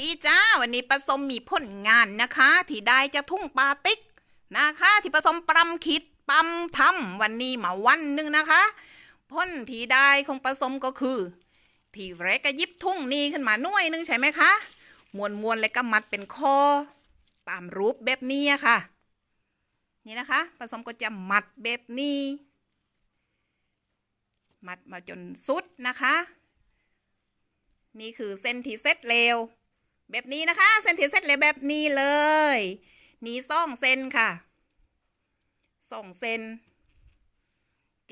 ดีจ้า วันนี้ผสมมีผลงานนะคะ ที่ได้จากทุ่งปาติ๊กนะคะ ที่ผสมปรำคิดปั๊มทำวันนี้มาวันหนึ่งนะคะพ่นที่ได้ของผสมก็คือ ที่แรกก็ยิบทุ่งนี้ขึ้นมาหน่วยหนึงใช่ไหมคะมวนมวนแล้วก็มัดเป็นคอ ตามรูปแบบนี้ค่ะ นี่นะคะผสมก็จะมัดแบบนี้ มัดมาจนสุดนะคะ นี่คือเส้นที่เสร็จเร็ว แบบนี้นะคะ เส้นที่เสร็จเร็วแบบนี้เลยนี่ซ่องเส้นค่ะซ่องเส้น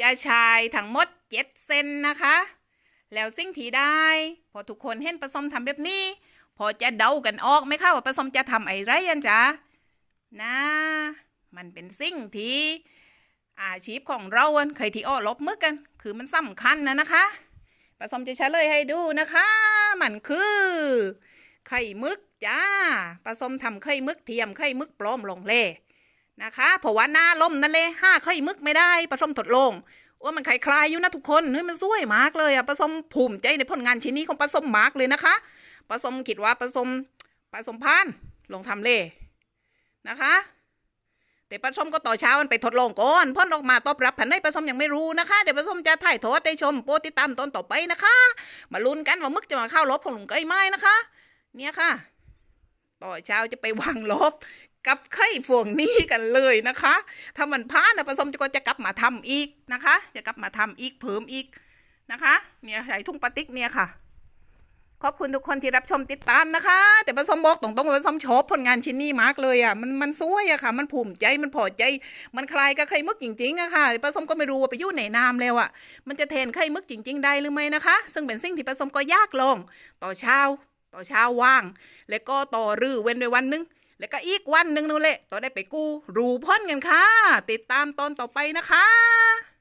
จะชายทั้งหมดเจ็ดเส้นนะคะ แล้วสิ่งที่ได้ พอทุกคนเห็นผสมทำแบบนี้ พอจะเดากันออกไหมคะว่าผสมจะทำอะไรอันจ๊ะนะ มันเป็นสิ่งที่อาชีพของเราเคยที่อ้อลบมึกกัน คือมันสำคัญนะนะคะผสมจะเฉลยให้ดูนะคะ มันคือ ไข่มึกจ้าผสมทำไข่มึกเทียมไข่มึกปลอมลงเล่นะคะเพราะว่าหน้าล่มนั่นเลยห้าไข่มึกไม่ได้ผสมทดลงว่ามันไข่คลายอยู่นะทุกคนเฮ้ยมันสวยมากเลยอะผสมภูมิใจในผลงานชิ้นนี้ของผสมมากเลยนะคะผสมคิดว่าผสมผสมพานลงทำเล่นะคะแต่ผสมก็ต่อเช้ามันไปทดลองก่อนพ่นออกมาตอบรับผันให้ผสมยังไม่รู้นะคะ เดี๋ยวผสมจะถ่ายทอดได้ชมโปรติดตามตอนต่อไปนะคะ มาลุ้นกันว่ามึกจะมาเข้ารบของหลุงเกยไหมนะคะ เนี่ยค่ะ ต่อเช้าจะไปวางลบ กับไข่พวงนี้กันเลยนะคะ ถ้ามันพลาดนะผสมจะก็จะกลับมาทำอีกนะคะ จะกลับมาทำอีกเพิ่มอีกนะคะ เนี่ยใส่ทุ่งปาติกเนี่ยค่ะ ขอบคุณทุกคนที่รับชมติดตามนะคะ แต่ผสมบอกตรงๆว่าผสมชอบผลงานชิ้นนี้มากเลยอะมันมันสวยอะค่ะ มันภูมิใจมันพอใจ มันคลายกับไข่มึกจริงๆอะค่ะผสมก็ไม่รู้ว่าไปยู่ในน้ำแล้วอะมันจะแทนไข่มึกจริง ๆ ได้หรือไม่นะคะ ซึ่งเป็นสิ่งที่ผสมก็ยากลงต่อเช้า ต่อเช้าว่าง แล้วก็ต่อรือเว้นไปวันหนึง แล้วก็อีกวันหนึ่งนู่นแหละต่อได้ไปกู้รูพ่นกันค่ะ ติดตามตอนต่อไปนะคะ